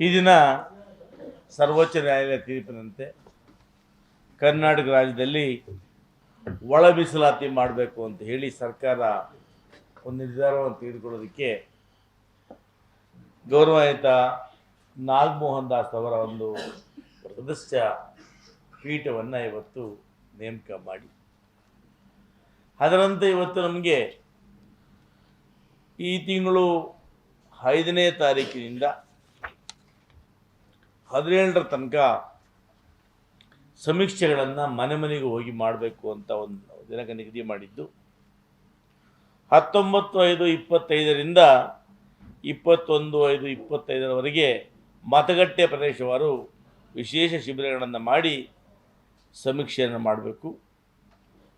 ಈ ದಿನ ಸರ್ವೋಚ್ಚ ನ್ಯಾಯಾಲಯ ತೀರ್ಪಿನಂತೆ ಕರ್ನಾಟಕ ರಾಜ್ಯದಲ್ಲಿ ಒಳ ಮೀಸಲಾತಿ ಮಾಡಬೇಕು ಅಂತ ಹೇಳಿ ಸರ್ಕಾರ ಒಂದು ನಿರ್ಧಾರವನ್ನು ತೆಗೆದುಕೊಳ್ಳೋದಕ್ಕೆ ಗೌರವಾನ್ವಿತ ನಾಗಮೋಹನ್ ದಾಸ್ ಅವರ ಒಂದು ಸದಸ್ಯ ಪೀಠವನ್ನು ಇವತ್ತು ನೇಮಕ ಮಾಡಿ. ಅದರಂತೆ ಇವತ್ತು ನಮಗೆ ಈ ತಿಂಗಳು ಐದನೇ ತಾರೀಕಿನಿಂದ ಹದಿನೇಳರ ತನಕ ಸಮೀಕ್ಷೆಗಳನ್ನು ಮನೆ ಮನೆಗೆ ಹೋಗಿ ಮಾಡಬೇಕು ಅಂತ ಒಂದು ದಿನಕ ನಿಗದಿ ಮಾಡಿದ್ದು. ಹತ್ತೊಂಬತ್ತು ಐದು ಇಪ್ಪತ್ತೈದರಿಂದ ಇಪ್ಪತ್ತೊಂದು ಐದು ಇಪ್ಪತ್ತೈದರವರೆಗೆ ಮತಗಟ್ಟೆ ಪ್ರದೇಶವಾರು ವಿಶೇಷ ಶಿಬಿರಗಳನ್ನು ಮಾಡಿ ಸಮೀಕ್ಷೆಯನ್ನು ಮಾಡಬೇಕು.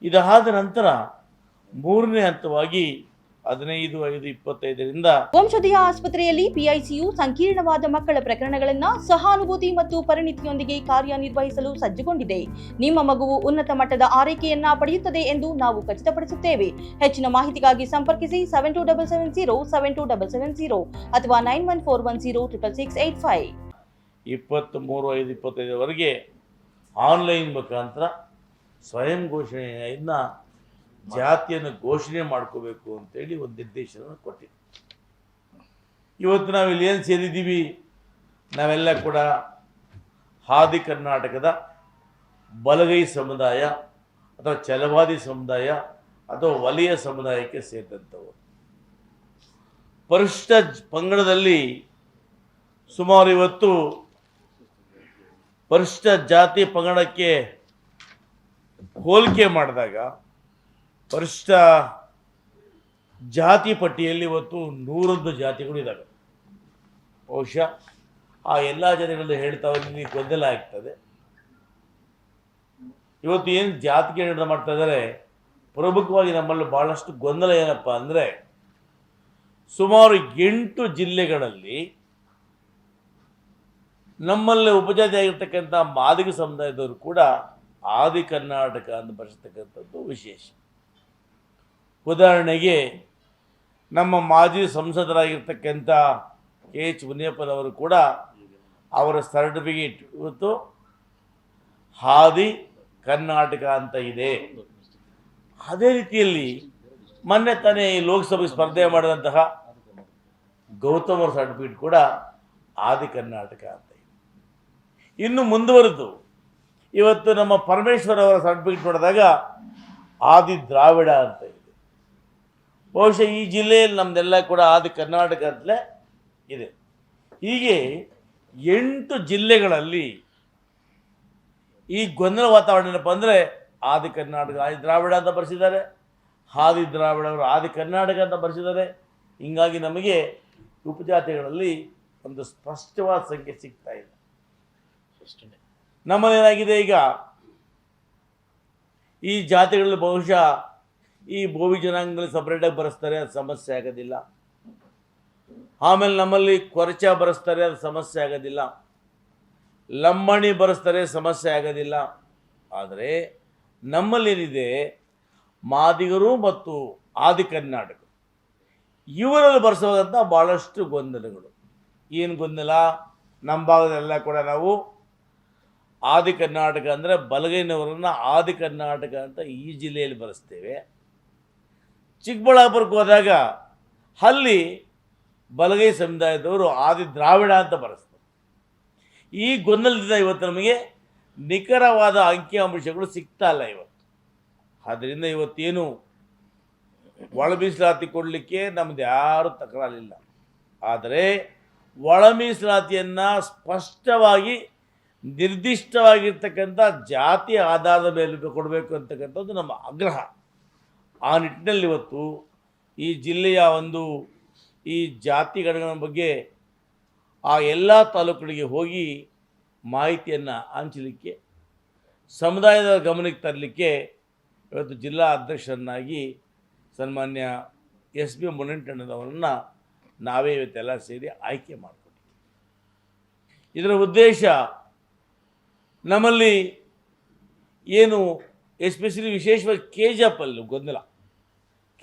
ಇದಾದ ನಂತರ ಮೂರನೇ ಹಂತವಾಗಿ ಹದಿನೈದು ಐದು ಇಪ್ಪತ್ತೈದರಿಂದ ವಂಶೋದಯ ಆಸ್ಪತ್ರೆಯಲ್ಲಿ ಪಿಐಸಿಯು ಸಂಕೀರ್ಣವಾದ ಮಕ್ಕಳ ಪ್ರಕರಣಗಳನ್ನು ಸಹಾನುಭೂತಿ ಮತ್ತು ಪರಿಣಿತಿಯೊಂದಿಗೆ ಕಾರ್ಯನಿರ್ವಹಿಸಲು ಸಜ್ಜುಗೊಂಡಿದೆ. ನಿಮ್ಮ ಮಗುವು ಉನ್ನತ ಮಟ್ಟದ ಆರೈಕೆಯನ್ನ ಪಡೆಯುತ್ತದೆ ಎಂದು ನಾವು ಖಚಿತಪಡಿಸುತ್ತೇವೆ. ಹೆಚ್ಚಿನ ಮಾಹಿತಿಗಾಗಿ ಸಂಪರ್ಕಿಸಿ seven two double seven zero seven two double seven zero ಅಥವಾ nine one four one zero triple six eight five ಇಪ್ಪತ್ತ್ ಮೂರು ಐದು ಇಪ್ಪತ್ತೈದರವರೆಗೆ ಆನ್ಲೈನ್ ಮುಖಾಂತರ ಸ್ವಯಂ ಘೋಷಣೆಯನ್ನು ಜಾತಿಯನ್ನು ಘೋಷಣೆ ಮಾಡ್ಕೋಬೇಕು ಅಂತೇಳಿ ಒಂದು ನಿರ್ದೇಶನ ಕೊಟ್ಟಿದ್ದೆ ಇವತ್ತು ನಾವು ಇಲ್ಲಿ ಏನು ಸೇರಿದ್ದೀವಿ? ನಾವೆಲ್ಲ ಕೂಡ ಹಾದಿ ಕರ್ನಾಟಕದ ಬಲಗೈ ಸಮುದಾಯ ಅಥವಾ ಚಲವಾದಿ ಸಮುದಾಯ ಅಥವಾ ವಲಯ ಸಮುದಾಯಕ್ಕೆ ಸೇರಿದಂಥವು ಪರಿಷ್ಠ ಪಂಗಡದಲ್ಲಿ ಸುಮಾರು ಇವತ್ತು ಪರಿಷ್ಠ ಜಾತಿ ಪಂಗಡಕ್ಕೆ ಹೋಲಿಕೆ ಮಾಡಿದಾಗ ಪರಿಷ್ಠ ಜಾತಿ ಪಟ್ಟಿಯಲ್ಲಿ ಇವತ್ತು ನೂರೊಂದು ಜಾತಿಗಳು ಇದ್ದಾವೆ. ಬಹುಶಃ ಆ ಎಲ್ಲ ಜಾತಿಗಳಲ್ಲಿ ಹೇಳ್ತಾ ನಿಮಗೆ ಗೊಂದಲ ಆಗ್ತದೆ. ಇವತ್ತು ಏನು ಜಾತಿಗೆ ನಿರ್ಣಯ ಮಾಡ್ತಾ ಇದ್ದಾರೆ, ಪ್ರಮುಖವಾಗಿ ನಮ್ಮಲ್ಲಿ ಭಾಳಷ್ಟು ಗೊಂದಲ ಏನಪ್ಪ ಅಂದರೆ, ಸುಮಾರು ಎಂಟು ಜಿಲ್ಲೆಗಳಲ್ಲಿ ನಮ್ಮಲ್ಲಿ ಉಪಜಾತಿ ಆಗಿರ್ತಕ್ಕಂಥ ಮಾದಿಗ ಸಮುದಾಯದವರು ಕೂಡ ಆದಿ ಕರ್ನಾಟಕ ಅಂತ ಬರೆಸ್ತಕ್ಕಂಥದ್ದು ವಿಶೇಷ. ಉದಾಹರಣೆಗೆ ನಮ್ಮ ಮಾಜಿ ಸಂಸದರಾಗಿರ್ತಕ್ಕಂಥ ಕೆ ಎಚ್ ಮುನಿಯಪ್ಪನವರು ಕೂಡ ಅವರ ಸರ್ಟಿಫಿಕೇಟ್ ಇವತ್ತು ಹಾದಿ ಕರ್ನಾಟಕ ಅಂತ ಇದೆ. ಅದೇ ರೀತಿಯಲ್ಲಿ ಮೊನ್ನೆ ತಾನೇ ಈ ಲೋಕಸಭೆ ಸ್ಪರ್ಧೆ ಮಾಡಿದಂತಹ ಗೌತಮರ ಸರ್ಟಿಫಿಕೇಟ್ ಕೂಡ ಆದಿ ಕರ್ನಾಟಕ ಅಂತ ಇದೆ. ಇನ್ನು ಮುಂದುವರೆದು ಇವತ್ತು ನಮ್ಮ ಪರಮೇಶ್ವರ್ ಅವರ ಸರ್ಟಿಫಿಕೇಟ್ ನೋಡಿದಾಗ ಆದಿ ದ್ರಾವಿಡ ಅಂತ ಇದೆ. ಬಹುಶಃ ಈ ಜಿಲ್ಲೆಯಲ್ಲಿ ನಮ್ಮದೆಲ್ಲ ಕೂಡ ಆದಿ ಕರ್ನಾಟಕದಲ್ಲೇ ಇದೆ. ಹೀಗೆ ಎಂಟು ಜಿಲ್ಲೆಗಳಲ್ಲಿ ಈ ಗೊಂದಲ ವಾತಾವರಣ ಏನಪ್ಪ ಅಂದರೆ ಆದಿ ಕರ್ನಾಟಕ, ಆದಿ ದ್ರಾವಿಡ ಅಂತ ಬರೆಸಿದ್ದಾರೆ. ಹಾದಿ ದ್ರಾವಿಡ ಅವರು ಆದಿ ಕರ್ನಾಟಕ ಅಂತ ಬರೆಸಿದ್ದಾರೆ. ಹೀಗಾಗಿ ನಮಗೆ ಉಪಜಾತಿಗಳಲ್ಲಿ ಒಂದು ಸ್ಪಷ್ಟವಾದ ಸಂಖ್ಯೆ ಸಿಗ್ತಾ ಇದೆ. ನಮ್ಮದೇನಾಗಿದೆ ಈಗ? ಈ ಜಾತಿಗಳಲ್ಲಿ ಬಹುಶಃ ಈ ಭೋವಿ ಜನಾಂಗದಲ್ಲಿ ಸಪ್ರೇಟಾಗಿ ಬರೆಸ್ತಾರೆ, ಅದು ಸಮಸ್ಯೆ ಆಗೋದಿಲ್ಲ. ಆಮೇಲೆ ನಮ್ಮಲ್ಲಿ ಕೊರಚ ಬರೆಸ್ತಾರೆ, ಅದು ಸಮಸ್ಯೆ ಆಗೋದಿಲ್ಲ. ಲಂಬಾಣಿ ಬರೆಸ್ತಾರೆ, ಸಮಸ್ಯೆ ಆಗೋದಿಲ್ಲ. ಆದರೆ ನಮ್ಮಲ್ಲೇನಿದೆ, ಮಾದಿಗರು ಮತ್ತು ಆದಿ ಕರ್ನಾಟಕ ಇವರಲ್ಲಿ ಬರೆಸುವಂಥ ಭಾಳಷ್ಟು ಗೊಂದಲಗಳು. ಏನು ಗೊಂದಲ? ನಮ್ಮ ಭಾಗದೆಲ್ಲ ಕೂಡ ನಾವು ಆದಿ ಕರ್ನಾಟಕ ಅಂದರೆ ಬಲಗೈನವರನ್ನು ಆದಿ ಕರ್ನಾಟಕ ಅಂತ ಈ ಜಿಲ್ಲೆಯಲ್ಲಿ ಬರೆಸ್ತೇವೆ. ಚಿಕ್ಕಬಳ್ಳಾಪುರಕ್ಕೆ ಹೋದಾಗ ಅಲ್ಲಿ ಬಲಗೈ ಸಮುದಾಯದವರು ಆದಿ ದ್ರಾವಿಡ ಅಂತ ಬರೆಸ್ತಾರೆ. ಈ ಗೊಂದಲದಿಂದ ಇವತ್ತು ನಮಗೆ ನಿಖರವಾದ ಅಂಕಿಅಂಶಗಳು ಸಿಗ್ತಾ ಇಲ್ಲ ಇವತ್ತು. ಆದ್ದರಿಂದ ಇವತ್ತೇನು ಒಳ ಮೀಸಲಾತಿ ಕೊಡಲಿಕ್ಕೆ ನಮ್ದು ಯಾರೂ ತಕರಾರಿಲ್ಲ. ಆದರೆ ಒಳ ಮೀಸಲಾತಿಯನ್ನು ಸ್ಪಷ್ಟವಾಗಿ, ನಿರ್ದಿಷ್ಟವಾಗಿರ್ತಕ್ಕಂಥ ಜಾತಿ ಆಧಾರದ ಮೇಲೆ ಕೊಡಬೇಕು ಅಂತಕ್ಕಂಥದ್ದು ನಮ್ಮ ಆಗ್ರಹ. ಆ ನಿಟ್ಟಿನಲ್ಲಿ ಇವತ್ತು ಈ ಜಿಲ್ಲೆಯ ಒಂದು ಈ ಜಾತಿ ಗಣಗಳ ಬಗ್ಗೆ ಆ ಎಲ್ಲ ತಾಲೂಕುಗಳಿಗೆ ಹೋಗಿ ಮಾಹಿತಿಯನ್ನು ಹಂಚಲಿಕ್ಕೆ, ಸಮುದಾಯದ ಗಮನಕ್ಕೆ ತರಲಿಕ್ಕೆ ಇವತ್ತು ಜಿಲ್ಲಾ ಅಧ್ಯಕ್ಷರನ್ನಾಗಿ ಸನ್ಮಾನ್ಯ ಎಸ್ ಬಿ ಮುನಂಟಣ್ಣದವರನ್ನು ನಾವೇ ಇವತ್ತೆಲ್ಲ ಸೇರಿ ಆಯ್ಕೆ ಮಾಡಿಕೊಂಡಿದ್ದೀವಿ ಇದರ ಉದ್ದೇಶ ನಮ್ಮಲ್ಲಿ ಏನು ಎಸ್ಪೆಷಲಿ ವಿಶೇಷವಾಗಿ ಕೆ ಜಿ ಗೊಂದಲ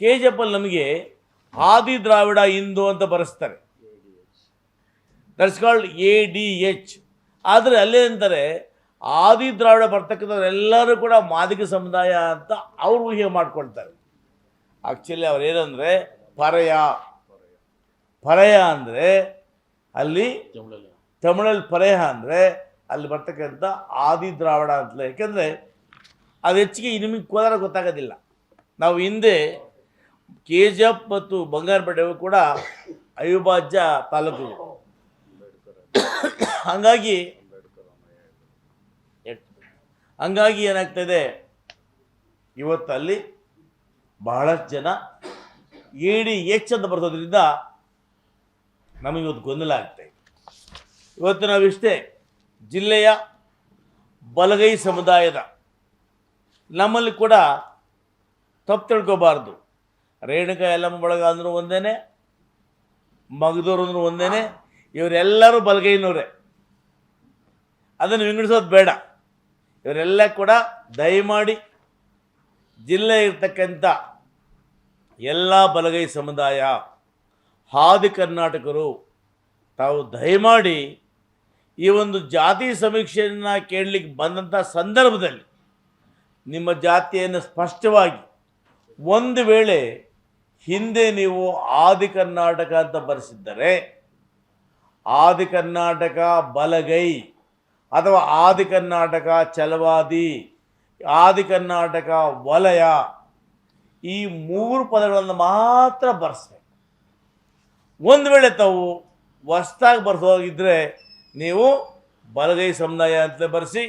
ಕೆ ಜಿ ನಮಗೆ ಆದಿ ದ್ರಾವಿಡ ಹಿಂದೂ ಅಂತ ಬರೆಸ್ತಾರೆ. That's called A D H ಆದರೆ ಅಲ್ಲೇ ಅಂತಾರೆ, ಆದಿ ದ್ರಾವಿಡ ಬರ್ತಕ್ಕಂಥವ್ರೆಲ್ಲರೂ ಕೂಡ ಮಾದಿಗ ಸಮುದಾಯ ಅಂತ ಅವ್ರು ಊಹೆ ಮಾಡ್ಕೊಳ್ತಾರೆ. ಆ್ಯಕ್ಚುಲಿ ಅವ್ರೇನಂದರೆ ಪರಯ. ಪರಯ ಅಂದರೆ ಅಲ್ಲಿ ತಮಿಳಲ್ಲಿ ಪರಯ ಅಂದರೆ ಅಲ್ಲಿ ಬರ್ತಕ್ಕಂಥ ಆದಿ ದ್ರಾವಿಡ ಅಂತಲೇ ಯಾಕೆಂದರೆ ಅದು ಹೆಚ್ಚಿಗೆ ನಿಮಗೆ ಕೋಲಾರ ಗೊತ್ತಾಗೋದಿಲ್ಲ. ನಾವು ಹಿಂದೆ ಕೆ ಜಿ ಎಫ್ ಮತ್ತು ಬಂಗಾರಪೇಟೆಗೂ ಕೂಡ ಅವಿಭಾಜ್ಯ ತಾಲೂಕು. ಹಂಗಾಗಿ ಹಂಗಾಗಿ ಏನಾಗ್ತದೆ? ಇವತ್ತು ಅಲ್ಲಿ ಬಹಳಷ್ಟು ಜನ ಏಡಿ ಎಚ್ ಅಂತ ಬರ್ತದ್ರಿಂದ ನಮಗಿವತ್ತು ಗೊಂದಲ ಆಗ್ತಾ ಇದೆ. ಇವತ್ತು ನಾವಿಷ್ಟೇ ಜಿಲ್ಲೆಯ ಬಲಗೈ ಸಮುದಾಯದ ನಮ್ಮಲ್ಲಿ ಕೂಡ ತಪ್ಪು ತಿಳ್ಕೊಬಾರ್ದು. ರೇಣುಕಾ ಯಲ್ಲಮ್ಮ ಬಳಗ ಅಂದರೂ ಒಂದೇನೆ, ಮಗದೂರು ಅಂದರೂ ಒಂದೇನೆ, ಇವರೆಲ್ಲರೂ ಬಲಗೈನವರೇ. ಅದನ್ನು ವಿಂಗಡಿಸೋದು ಬೇಡ. ಇವರೆಲ್ಲ ಕೂಡ ದಯಮಾಡಿ ಜಿಲ್ಲೆ ಇರ್ತಕ್ಕಂಥ ಎಲ್ಲ ಬಲಗೈ ಸಮುದಾಯ, ಹಾದಿ ಕರ್ನಾಟಕರು ತಾವು ದಯಮಾಡಿ ಈ ಒಂದು ಜಾತಿ ಸಮೀಕ್ಷೆಯನ್ನು ಕೇಳಲಿಕ್ಕೆ ಬಂದಂಥ ಸಂದರ್ಭದಲ್ಲಿ ನಿಮ್ಮ ಜಾತಿಯನ್ನು ಸ್ಪಷ್ಟವಾಗಿ ಒಂದು ವೇಳೆ ಹಿಂದೆ ನೀವು ಆದಿ ಕರ್ನಾಟಕ ಅಂತ ಬರೆಸಿದ್ದರೆ, ಆದಿ ಕರ್ನಾಟಕ ಬಲಗೈ ಅಥವಾ ಆದಿ ಕರ್ನಾಟಕ ಚಲವಾದಿ ಆದಿ ಕರ್ನಾಟಕ ವಲಯ, ಈ ಮೂರು ಪದಗಳನ್ನು ಮಾತ್ರ ಬರೆಸ್ಬೇಕು. ಒಂದು ವೇಳೆ ತಾವು ಹೊಸ್ದಾಗಿ ಬರ್ಸೋಗಿದ್ದರೆ ನೀವು ಬಲಗೈ ಸಮುದಾಯ ಅಂತ ಬರೆಸಿ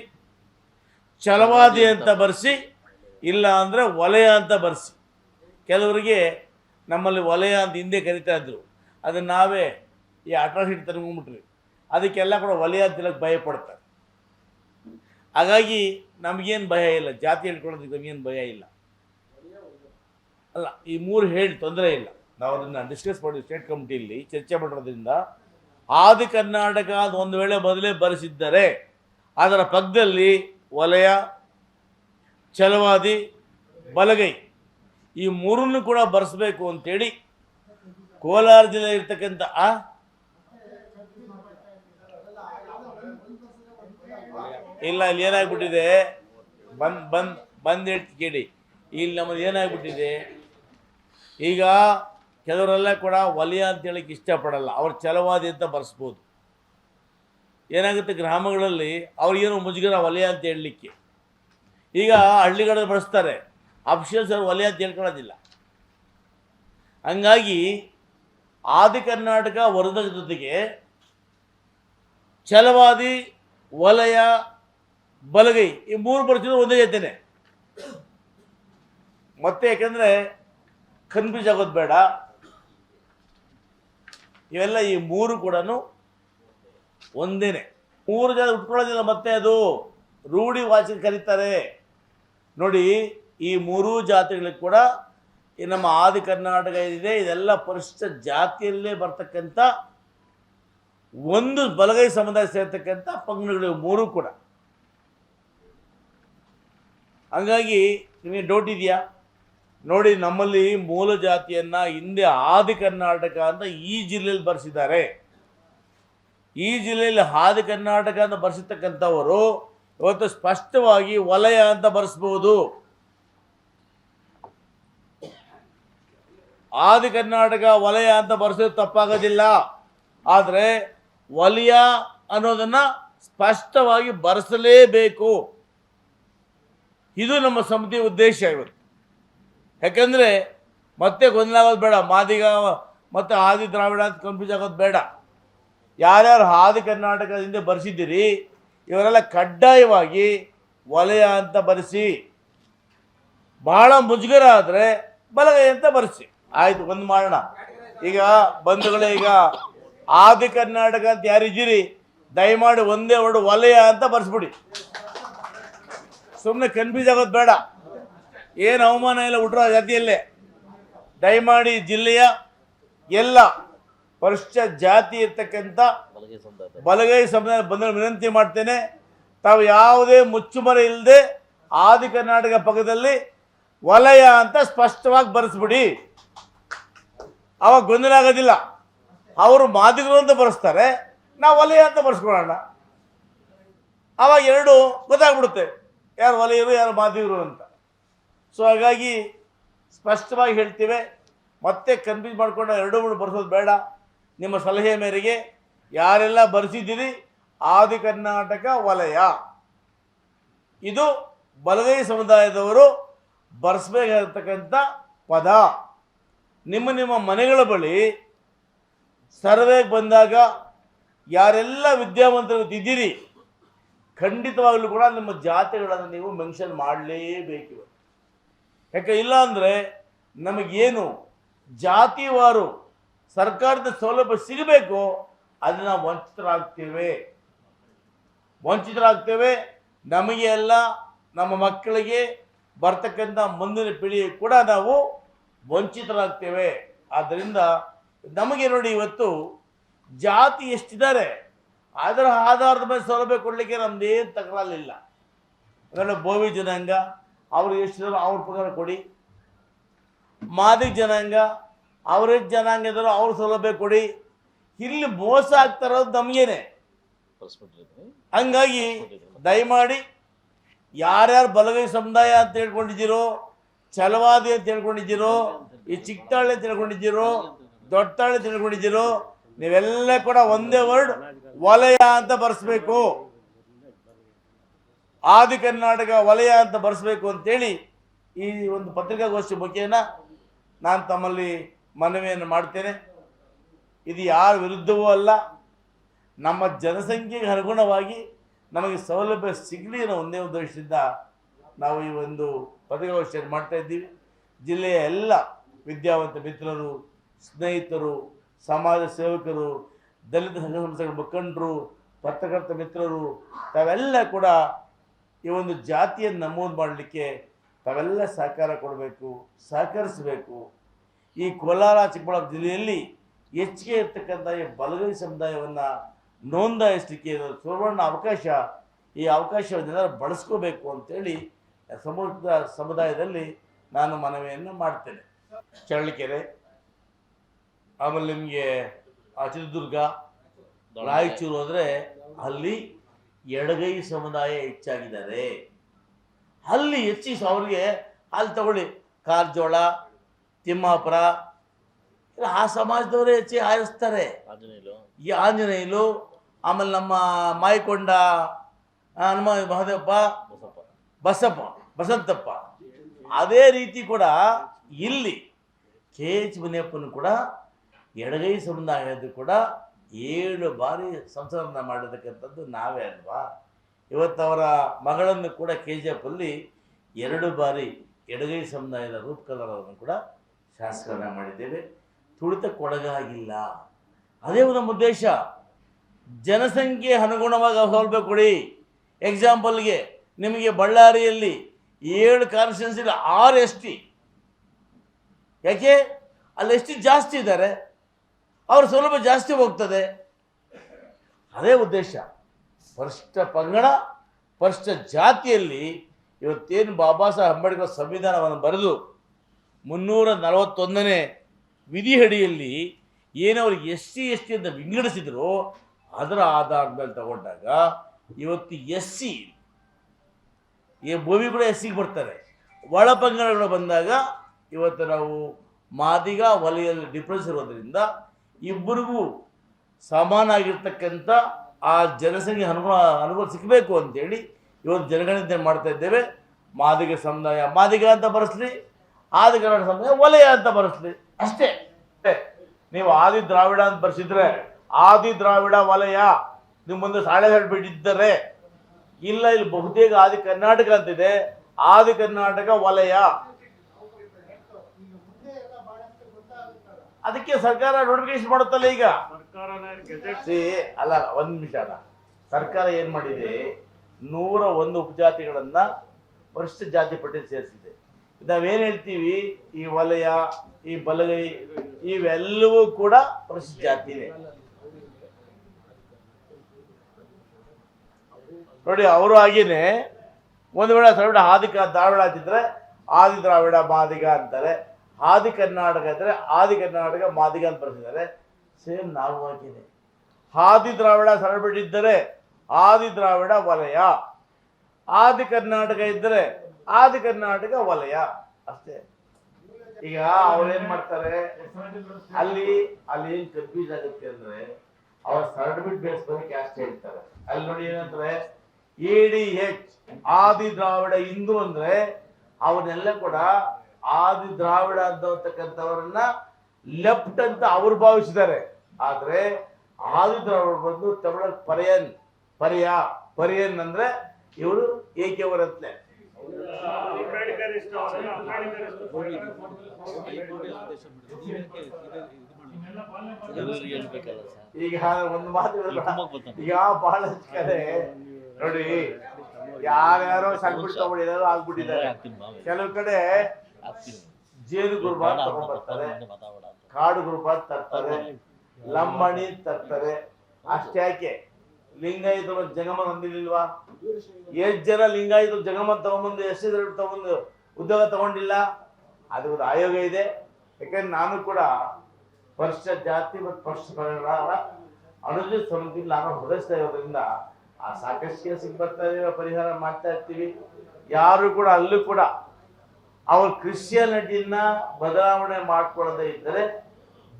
ಚಲವಾದಿ ಅಂತ ಬರೆಸಿ, ಇಲ್ಲ ಅಂದರೆ ವಲಯ ಅಂತ ಬರೆಸಿ. ಕೆಲವರಿಗೆ ನಮ್ಮಲ್ಲಿ ವಲಯ ಅಂತ ಹಿಂದೆ ಕರಿತಾ ಇದ್ರು. ಅದನ್ನು ನಾವೇ ಈ ಅಟ್ರಾಸಿಟಿ ತಂದ್ಕೊಂಡ್ಬಿಟ್ರಿ ಅದಕ್ಕೆಲ್ಲ ಕೂಡ ವಲಯ ಹೇಳಕ್ಕೆ ಭಯ ಪಡ್ತಾರೆ. ಹಾಗಾಗಿ ನಮಗೇನು ಭಯ ಇಲ್ಲ. ಜಾತಿ ಹೇಳ್ಕೊಳ್ಳೋದಕ್ಕೆ ನಮಗೇನು ಭಯ ಇಲ್ಲ. ಅಲ್ಲ, ಈ ಮೂರು ಹೇಳಿ ತೊಂದರೆ ಇಲ್ಲ. ನಾವು ಅದನ್ನು ಡಿಸ್ಕಸ್ ಮಾಡಿದ್ವಿ ಸ್ಟೇಟ್ ಕಮಿಟಿಯಲ್ಲಿ ಚರ್ಚೆ ಮಾಡಿರೋದ್ರಿಂದ ಆದಿ ಕರ್ನಾಟಕ ಅದು ಒಂದು ವೇಳೆ ಮೊದಲೇ ಬರೆಸಿದ್ದರೆ ಅದರ ಪಕ್ಕದಲ್ಲಿ ವಲಯ ಛಲವಾದಿ, ಬಲಗೈ ಈ ಮೂರನ್ನು ಕೂಡ ಬರೆಸ್ಬೇಕು ಅಂತೇಳಿ ಕೋಲಾರ ಜಿಲ್ಲೆ ಇರ್ತಕ್ಕಂಥ ಆ ಇಲ್ಲ ಇಲ್ಲಿ ಏನಾಗ್ಬಿಟ್ಟಿದೆ? ಬಂದ್ ಬಂದ್ ಬಂದ್ ಹೇಳ್ತಿ ಕೇಳಿ. ಇಲ್ಲಿ ನಮ್ಮದು ಏನಾಗ್ಬಿಟ್ಟಿದೆ? ಈಗ ಕೆಲವರೆಲ್ಲ ಕೂಡ ವಲಯ ಅಂತ ಹೇಳಕ್ಕೆ ಇಷ್ಟಪಡಲ್ಲ. ಅವ್ರ ಛಲವಾದಿ ಅಂತ ಬರೆಸ್ಬೋದು. ಏನಾಗುತ್ತೆ ಗ್ರಾಮಗಳಲ್ಲಿ ಅವ್ರಿಗೇನು ಮುಜುಗರ ವಲಯ ಅಂತ ಹೇಳಲಿಕ್ಕೆ. ಈಗ ಹಳ್ಳಿಗಳಲ್ಲಿ ಬಳಸ್ತಾರೆ. ಅಫಿಷಿಯಲ್ಸ್ ಒಲೆ ಅಂತ ಹೇಳ್ಕೊಳ್ಳೋದಿಲ್ಲ. ಹಂಗಾಗಿ ಆದಿ ಕರ್ನಾಟಕ ವರದ ಜೊತೆಗೆ ಛಲವಾದಿ, ವಲಯ, ಬಲಗೈ ಈ ಮೂರು ಬರ್ತಿದ್ರು ಒಂದೇ ಜೊತೆನೆ. ಮತ್ತೆ ಯಾಕೆಂದರೆ ಕನ್ಫ್ಯೂಸ್ ಆಗೋದು ಬೇಡ. ಇವೆಲ್ಲ ಈ ಮೂರು ಕೂಡ ಒಂದೇನೆ. ಮೂರು ಜನ ಉಟ್ಕೊಳ್ಳೋದಿಲ್ಲ ಮತ್ತೆ ಅದು ರೂಢಿ ವಾಚಕ ಕರೀತಾರೆ. ನೋಡಿ ಈ ಮೂರೂ ಜಾತಿಗಳಿಗೆ ಕೂಡ ಈ ನಮ್ಮ ಆದಿ ಕರ್ನಾಟಕ ಏನಿದೆ, ಇದೆಲ್ಲ ಪರಿಶಿಷ್ಟ ಜಾತಿಯಲ್ಲೇ ಬರ್ತಕ್ಕಂಥ ಒಂದು ಬಲಗೈ ಸಮುದಾಯ ಸೇರ್ತಕ್ಕಂಥ ಪಂಗಡಗಳು ಮೂರು ಮೂರೂ ಕೂಡ. ಹಂಗಾಗಿ ನಿಮಗೆ ಡೌಟ್ ಇದೆಯಾ? ನೋಡಿ, ನಮ್ಮಲ್ಲಿ ಮೂಲ ಜಾತಿಯನ್ನು ಹಿಂದೆ ಆದಿ ಕರ್ನಾಟಕ ಅಂತ ಈ ಜಿಲ್ಲೆಯಲ್ಲಿ ಬರೆಸಿದ್ದಾರೆ. ಈ ಜಿಲ್ಲೆಯಲ್ಲಿ ಆದಿ ಕರ್ನಾಟಕ ಅಂತ ಬರೆಸಿರ್ತಕ್ಕಂಥವರು ಇವತ್ತು ಸ್ಪಷ್ಟವಾಗಿ ವಲಯ ಅಂತ ಬರೆಸ್ಬೋದು. ಆದಿ ಕರ್ನಾಟಕ ವಲಯ ಅಂತ ಬರೆಸೋದು ತಪ್ಪಾಗೋದಿಲ್ಲ. ಆದರೆ ವಲಯ ಅನ್ನೋದನ್ನು ಸ್ಪಷ್ಟವಾಗಿ ಬರೆಸಲೇಬೇಕು. ಇದು ನಮ್ಮ ಸಮಿತಿ ಉದ್ದೇಶ ಇವತ್ತು. ಯಾಕೆಂದರೆ ಮತ್ತೆ ಗೊಂದಲ ಆಗೋದು ಬೇಡ. ಮಾದಿಗ ಮತ್ತು ಆದಿ ದ್ರಾವಿಡ ಅಂತ ಕನ್ಫ್ಯೂಸ್ ಆಗೋದು ಬೇಡ. ಯಾರ್ಯಾರು ಆದಿ ಕರ್ನಾಟಕದಿಂದ ಬರೆಸಿದ್ದೀರಿ, ಇವರೆಲ್ಲ ಕಡ್ಡಾಯವಾಗಿ ವಲಯ ಅಂತ ಬರೆಸಿ ಭಾಳ ಮುಜುಗರ ಆದರೆ ಬಲಗೈ ಅಂತ ಬರೆಸಿ. ಆಯಿತು, ಒಂದು ಮಾಡೋಣ. ಈಗ ಬಂಧುಗಳೇ, ಈಗ ಆದಿ ಕರ್ನಾಟಕ ಅಂತ ಯಾರಿದ್ದೀರಿ ದಯಮಾಡಿ ಒಂದೇ ವರ್ಡ್ ವಲಯ ಅಂತ ಬರೆಸ್ಬಿಡಿ. ಸುಮ್ಮನೆ ಕನ್ಫ್ಯೂಸ್ ಆಗೋದು ಬೇಡ. ಏನು ಅವಮಾನ ಇಲ್ಲ ಹುಟ್ಟರೋ ಜಾತಿಯಲ್ಲೇ. ದಯಮಾಡಿ ಜಿಲ್ಲೆಯ ಎಲ್ಲ ಪರಿಶ್ಚ ಜಾತಿ ಇರ್ತಕ್ಕಂಥ ಬಲಗೈ ಸಮುದಾಯ ಬಂದ ವಿನಂತಿ ಮಾಡ್ತೇನೆ. ತಾವು ಯಾವುದೇ ಮುಚ್ಚುಮರೆ ಇಲ್ಲದೆ ಆದಿ ಕರ್ನಾಟಕ ಪಕ್ಕದಲ್ಲಿ ವಲಯ ಅಂತ ಸ್ಪಷ್ಟವಾಗಿ ಬರೆಸ್ಬಿಡಿ. ಅವಾಗ ಗೊಂದಲ ಆಗೋದಿಲ್ಲ. ಅವರು ಮಾದಿಗರು ಅಂತ ಬರೆಸ್ತಾರೆ, ನಾವು ವಲಯ ಅಂತ ಬರೆಸ್ಕೊಳ್ಳೋಣ. ಆವಾಗ ಎರಡು ಗೊತ್ತಾಗ್ಬಿಡುತ್ತೆ. ಯಾರು ವಲಯರು ಯಾರು ಮಾದಿಗರು ಅಂತ. ಸೊ ಹಾಗಾಗಿ ಸ್ಪಷ್ಟವಾಗಿ ಹೇಳ್ತೀವಿ, ಮತ್ತೆ ಕನ್ಫ್ಯೂಸ್ ಮಾಡಿಕೊಂಡು ಎರಡು ಮೂರು ಬರ್ಸೋದು ಬೇಡ. ನಿಮ್ಮ ಸಲಹೆ ಮೇರೆಗೆ ಯಾರೆಲ್ಲ ಬರೆಸಿದ್ದೀರಿ, ಆದಿ ಕರ್ನಾಟಕ ವಲಯ. ಇದು ಬಲಗೈ ಸಮುದಾಯದವರು ಬರೆಸ್ಬೇಕಾಗಿರ್ತಕ್ಕಂಥ ಪದ. ನಿಮ್ಮ ನಿಮ್ಮ ಮನೆಗಳ ಬಳಿ ಸರ್ವೇಗೆ ಬಂದಾಗ ಯಾರೆಲ್ಲ ವಿದ್ಯಾವಂತರು ಇದ್ದೀರಿ, ಖಂಡಿತವಾಗಲೂ ಕೂಡ ನಿಮ್ಮ ಜಾತಿಗಳನ್ನು ನೀವು ಮೆನ್ಷನ್ ಮಾಡಲೇಬೇಕು. ಯಾಕೆ ಇಲ್ಲ ಅಂದರೆ ನಮಗೇನು ಜಾತಿವಾರು ಸರ್ಕಾರದ ಸೌಲಭ್ಯ ಸಿಗಬೇಕು ಅದನ್ನು ವಂಚಿತರಾಗ್ತೇವೆ. ವಂಚಿತರಾಗ್ತೇವೆ. ನಮಗೆ ಎಲ್ಲ ನಮ್ಮ ಮಕ್ಕಳಿಗೆ ಬರ್ತಕ್ಕಂಥ ಮುಂದಿನ ಪೀಳಿಗೆ ಕೂಡ ನಾವು ವಂಚಿತರಾಗ್ತೇವೆ. ಆದ್ದರಿಂದ ನಮಗೆ ನೋಡಿ ಇವತ್ತು ಜಾತಿ ಎಷ್ಟಿದ್ದಾರೆ, ಅದರ ಆಧಾರದ ಮೇಲೆ ಸೌಲಭ್ಯ ಕೊಡಲಿಕ್ಕೆ ನಮ್ದೇನು ತಕರಾಲಿಲ್ಲ ಅಂದರೆ ಬೋವಿ ಜನಾಂಗ, ಅವ್ರು ಎಷ್ಟಿದ್ರು ಅವ್ರ ಪ್ರಕಾರ ಕೊಡಿ. ಮಾದಿ ಜನಾಂಗ, ಅವ್ರ ಜನಾಂಗ ಇದ್ದರು ಅವ್ರ ಸೌಲಭ್ಯ ಕೊಡಿ. ಇಲ್ಲಿ ಮೋಸ ಆಗ್ತಾ ಇರೋದು ನಮಗೇನೆ. ಹಂಗಾಗಿ ದಯಮಾಡಿ ಯಾರ್ಯಾರು ಬಲಗೈ ಸಮುದಾಯ ಅಂತ ಹೇಳ್ಕೊಂಡಿದ್ದೀರೋ ಛಲವಾದಿ ಅಂತ ಹೇಳ್ಕೊಂಡಿದ್ದೀರೋ ಈ ಚಿಕ್ಕತಾಳೆ ಅಂತ ಹೇಳ್ಕೊಂಡಿದ್ದೀರೋ ದೊಡ್ಡತಾಳೆ ಅಂತ ಹೇಳ್ಕೊಂಡಿದ್ದೀರೋ ನೀವೆಲ್ಲ ಕೂಡ ಒಂದೇ ವರ್ಡ್ ವಲಯ ಅಂತ ಬರೆಸ್ಬೇಕು. ಆದಿ ಕರ್ನಾಟಕ ವಲಯ ಅಂತ ಬರೆಸ್ಬೇಕು ಅಂತೇಳಿ ಈ ಒಂದು ಪತ್ರಿಕಾಗೋಷ್ಠಿ ಬಗ್ಗೆನ ನಾನು ತಮ್ಮಲ್ಲಿ ಮನವಿಯನ್ನು ಮಾಡ್ತೇನೆ. ಇದು ಯಾರ ವಿರುದ್ಧವೂ ಅಲ್ಲ, ನಮ್ಮ ಜನಸಂಖ್ಯೆಗೆ ಅನುಗುಣವಾಗಿ ನಮಗೆ ಸೌಲಭ್ಯ ಸಿಗಲಿ ಅನ್ನೋ ಒಂದೇ ಉದ್ದೇಶದಿಂದ ನಾವು ಈ ಒಂದು ಪತ್ರಿಕಾಗೋಷ್ಠಿಯನ್ನು ಮಾಡ್ತಾ ಇದ್ದೀವಿ. ಜಿಲ್ಲೆಯ ಎಲ್ಲ ವಿದ್ಯಾವಂತ ಮಿತ್ರರು, ಸ್ನೇಹಿತರು, ಸಮಾಜ ಸೇವಕರು, ದಲಿತ ಸಂಘ ಸಂಸ್ಥೆಗಳ ಮುಖಂಡರು, ಪತ್ರಕರ್ತ ಮಿತ್ರರು, ತಾವೆಲ್ಲ ಕೂಡ ಈ ಒಂದು ಜಾತಿಯನ್ನು ನಮೂದು ಮಾಡಲಿಕ್ಕೆ ತಾವೆಲ್ಲ ಸಹಕಾರ ಕೊಡಬೇಕು, ಸಹಕರಿಸಬೇಕು. ಈ ಕೋಲಾರ, ಚಿಕ್ಕಬಳ್ಳಾಪುರ ಜಿಲ್ಲೆಯಲ್ಲಿ ಹೆಚ್ಚಿಗೆ ಇರ್ತಕ್ಕಂಥ ಈ ಬಲಗೈ ಸಮುದಾಯವನ್ನು ನೋಂದಾಯಿಸಲಿಕ್ಕೆ ಸುವರ್ಣ ಅವಕಾಶ, ಈ ಅವಕಾಶವನ್ನೆಲ್ಲ ಬಳಸ್ಕೋಬೇಕು ಅಂತೇಳಿ ಸಮುದ್ರ ಸಮುದಾಯದಲ್ಲಿ ನಾನು ಮನವಿಯನ್ನು ಮಾಡ್ತೇನೆ. ಚಳ್ಳಕೆರೆ ಆಮೇಲೆ ನಿಮಗೆ ಚಿತ್ರದುರ್ಗ ರಾಯಚೂರು ಹೋದರೆ ಅಲ್ಲಿ ಎಡಗೈ ಸಮುದಾಯ ಹೆಚ್ಚಾಗಿದ್ದಾರೆ. ಅಲ್ಲಿ ಹೆಚ್ಚಿ ಅವ್ರಿಗೆ ಅಲ್ಲಿ ತಗೊಳ್ಳಿ. ಕಾರ್ಜೋಳ ತಿಮ್ಮಾಪುರ ಆ ಸಮಾಜದವರೇ ಹೆಚ್ಚಿ ಆಯಿಸ್ತಾರೆ ಈ ಆಂಜನೇಯಲು ಆಮೇಲೆ ನಮ್ಮ ಮಾಯಕೊಂಡ ಹನುಮ ಮಹದೇವಪ್ಪ ಬಸಪ್ಪ. ಬಸಂತಪ್ಪ. ಅದೇ ರೀತಿ ಕೂಡ ಇಲ್ಲಿ ಕೆ ಎಚ್ ಮುನಿಯಪ್ಪನು ಕೂಡ ಎಡಗೈ ಸಮುದಾಯದ್ದು ಕೂಡ ಏಳು ಬಾರಿ ಸಂಸದನ ಮಾಡಿರ್ತಕ್ಕಂಥದ್ದು ನಾವೇ ಅಲ್ವಾ? ಇವತ್ತವರ ಮಗಳನ್ನು ಕೂಡ ಕೆ ಜಿ ಎಫಲ್ಲಿ ಎರಡು ಬಾರಿ ಎಡಗೈ ಸಮುದಾಯದ ರೂಪಕಲರವನ್ನು ಕೂಡ ಶಾಸಕರನ್ನ ಮಾಡಿದ್ದೇವೆ. ತುಳಿತಕ್ಕೊಳಗಾಗಿಲ್ಲ ಅದೇ ನಮ್ಮ ಉದ್ದೇಶ. ಜನಸಂಖ್ಯೆ ಅನುಗುಣವಾಗಿ ಸೌಲಭ್ಯ ಕೊಡಿ ಎಕ್ಸಾಂಪಲ್ಗೆ ನಿಮಗೆ ಬಳ್ಳಾರಿಯಲ್ಲಿ ಏಳು ಕಾನ್ಸ್ಟಿಟ್ಯೂನ್ಸಿಲಿ ಆರು ಎಸ್ ಟಿ ಯಾಕೆ? ಅಲ್ಲಿ ಎಸ್ ಟಿ ಜಾಸ್ತಿ ಇದ್ದಾರೆ. ಅವ್ರ ಸ್ವಲ್ಪ ಜಾಸ್ತಿ ಹೋಗ್ತದೆ. ಅದೇ ಉದ್ದೇಶ. ಪರಿಷ್ಠ ಪಂಗಡ ಪರಿಷ್ಠ ಜಾತಿಯಲ್ಲಿ ಇವತ್ತೇನು ಬಾಬಾ ಸಾಹೇಬ್ ಅಂಬೇಡ್ಕರ್ ಸಂವಿಧಾನವನ್ನು ಬರೆದು ಮುನ್ನೂರ ನಲವತ್ತೊಂದನೇ ವಿಧಿಯಡಿಯಲ್ಲಿ ಏನು ಅವರು ಎಸ್ ಸಿ ಎಸ್ ಟಿ ಅಂತ ವಿಂಗಡಿಸಿದ್ರು, ಅದರ ಆಧಾರದ ಮೇಲೆ ತಗೊಂಡಾಗ ಇವತ್ತು ಎಸ್ ಸಿ ಈ ಭೂಮಿ ಕೂಡ ಎಸ್ಸಿಗೆ ಬರ್ತಾರೆ. ಒಳ ಪಂಗಡಗಳು ಬಂದಾಗ ಇವತ್ತು ನಾವು ಮಾದಿಗ ವಲಯದಲ್ಲಿ ಡಿಫ್ರೆನ್ಸ್ ಇರೋದ್ರಿಂದ ಇಬ್ಬರಿಗೂ ಸಮಾನಾಗಿರ್ತಕ್ಕಂಥ ಆ ಜನಸಂಖ್ಯೆ ಅನುಗುಣ ಅನುಭವ ಸಿಗಬೇಕು ಅಂತೇಳಿ ಇವತ್ತು ಜನಗಣತಿ ಮಾಡ್ತಾ ಇದ್ದೇವೆ. ಮಾದಿಗ ಸಮುದಾಯ, ಮಾದಿಗ ಅಂತ ಬರೆಸ್ಲಿ ಆದಿಗರಣ ಸಮುದಾಯ, ವಲಯ ಅಂತ ಬರೆಸ್ಲಿ. ಅಷ್ಟೇ. ನೀವು ಆದಿ ದ್ರಾವಿಡ ಅಂತ ಬರ್ಸಿದ್ರೆ, ಆದಿ ದ್ರಾವಿಡ ವಲಯ ನಿಮ್ಮ ಮುಂದೆ ಸಾಳೆ ಹೇಳ್ಬಿಟ್ಟಿದ್ದರೆ. ಇಲ್ಲ, ಇಲ್ಲಿ ಬಹುತೇಕ ಆದಿ ಕರ್ನಾಟಕ ಅಂತಿದೆ ಆದಿ ಕರ್ನಾಟಕ ವಲಯ. ಅದಕ್ಕೆ ಸರ್ಕಾರ ನೋಟಿಫಿಕೇಶನ್ ಮಾಡುತ್ತಲ್ಲ ಈಗ? ಅಲ್ಲ ಒಂದ್ ನಿಮಿಷ ಅಲ್ಲ. ಸರ್ಕಾರ ಏನ್ ಮಾಡಿದೆ? ನೂರ ಒಂದು ಉಪಜಾತಿಗಳನ್ನ ಪರಿಶಿಷ್ಟ ಜಾತಿ ಪಟ್ಟಿಗೆ ಸೇರಿಸಿದೆ. ನಾವೇನ್ ಹೇಳ್ತೀವಿ? ಈ ವಲಯ, ಈ ಬಲಗೈ, ಇವೆಲ್ಲವೂ ಕೂಡ ಪರಿಶಿಷ್ಟ ಜಾತಿನೇ. ನೋಡಿ, ಅವರು ಹಾಗೇನೆ ಒಂದು ವೇಳೆ ದ್ರಾವಿಡ ಆದಿ ಕ- ದ್ರಾವಿಡ ಅಂತಿದ್ರೆ ಆದಿ ದ್ರಾವಿಡ, ಮಾದಿಗ ಅಂತಾರೆ. ಆದಿ ಕರ್ನಾಟಕ ಇದ್ರೆ ಆದಿ ಕರ್ನಾಟಕ, ಮಾದಿಗ ಅಂತ ಬರ್ತಿದ್ದಾರೆ. ಸೇಮ್ ನಾವು ಹಾಗೇನೆ. ಆದಿ ದ್ರಾವಿಡ ಸರಬಿಟ್ಟಿದ್ದರೆ ಆದಿ ದ್ರಾವಿಡ ವಲಯ. ಆದಿ ಕರ್ನಾಟಕ ಇದ್ದರೆ ಆದಿ ಕರ್ನಾಟಕ ವಲಯ. ಅಷ್ಟೇ. ಈಗ ಅವ್ರೇನ್ ಮಾಡ್ತಾರೆ? ಅಲ್ಲಿ ಅಲ್ಲಿ ಏನ್ ಕನ್ಫ್ಯೂಸ್ ಆಗುತ್ತೆ ಅಂದ್ರೆ, ಅವ್ರ ಸರ್ಟಿಫಿಕೇಟ್ ಬೇಸ್ ಬಗ್ಗೆ ಕ್ಯಾಸ್ಟ್ ಹೇಳ್ತಾರೆ. ಅಲ್ಲಿ ನೋಡಿ ಏನಂದ್ರೆ ಎ ಡಿ ಎಚ್ ಆದಿ ದ್ರಾವಿಡ ಹಿಂದೂ ಅಂದ್ರೆ ಅವನ್ನೆಲ್ಲ ಕೂಡ ಆದಿ ದ್ರಾವಿಡ ಅಂತಕ್ಕಂಥವ್ರನ್ನ ಲೆಫ್ಟ್ ಅಂತ ಅವ್ರು ಭಾವಿಸಿದ್ದಾರೆ. ಆದ್ರೆ ಆದಿ ದ್ರಾವಿಡ ಬಂದು ತಮಿಳ ಪರ್ಯನ್ ಪರ್ಯ ಪರ್ಯನ್ ಅಂದ್ರೆ ಇವರು ಏಕೆವರತ್ಲೆ ಬರತ್ತೆ ಈಗ ಒಂದು ಮಾತು. ಈಗ ಬಹಳಷ್ಟು ಕಡೆ ನೋಡಿ ಯಾರ್ಯಾರೋ ಸಣ್ಣ ತಗೊಂಡು ಏನಾದ್ರು ಆಗ್ಬಿಟ್ಟಿದ್ದಾರೆ. ಕೆಲವು ಕಡೆ ಜೇನು ಗುರುಬ ತಗೊಂಡ್ಬರ್ತಾರೆ ಕಾಡು ಗುರುಬ ತರ್ತಾರೆ. ಲಂಬಣಿ ತರ್ತಾರೆ. ಅಷ್ಟ್ಯಾಕೆ ಲಿಂಗಾಯತರು ಜಗಮ ಹೊಂದಿರ್ಲಿಲ್ವಾ ಎಷ್ಟ್ ಜನ ಲಿಂಗಾಯತರು ಜಗಮ ತಗೊಂಬಂದು ಎಷ್ಟು ಜನ ತಗೊಂಡು ಉದ್ಯೋಗ ತಗೊಂಡಿಲ್ಲ? ಅದು ಒಂದು ಆಯೋಗ ಇದೆ. ಯಾಕಂದ್ರೆ ನಾನು ಕೂಡ ಪರಿಶಿಷ್ಟ ಜಾತಿ ಮತ್ತು ಪರಿಶಿಷ್ಟ ಪಂಗಡಗಳ ಅನುಜಿತ ಸಮಿತಿ ನಾನು ಹೊರಡಿಸ್ತಾ ಇರೋದ್ರಿಂದ ಆ ಸಾಕಷ್ಟು ಕೇಸಿಗೆ ಪರಿಹಾರ ಮಾಡ್ತಾ ಇರ್ತೀವಿ. ಯಾರು ಕೂಡ ಅಲ್ಲೂ ಕೂಡ ಅವ್ರ ಕ್ರಿಶ್ಚಿಯಾನಿಟಿನ ಬದಲಾವಣೆ ಮಾಡ್ಕೊಳ್ಳದೆ ಇದ್ದರೆ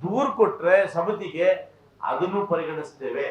ದೂರು ಕೊಟ್ರೆ ಸಮಿತಿಗೆ ಅದನ್ನು ಪರಿಗಣಿಸ್ತೇವೆ.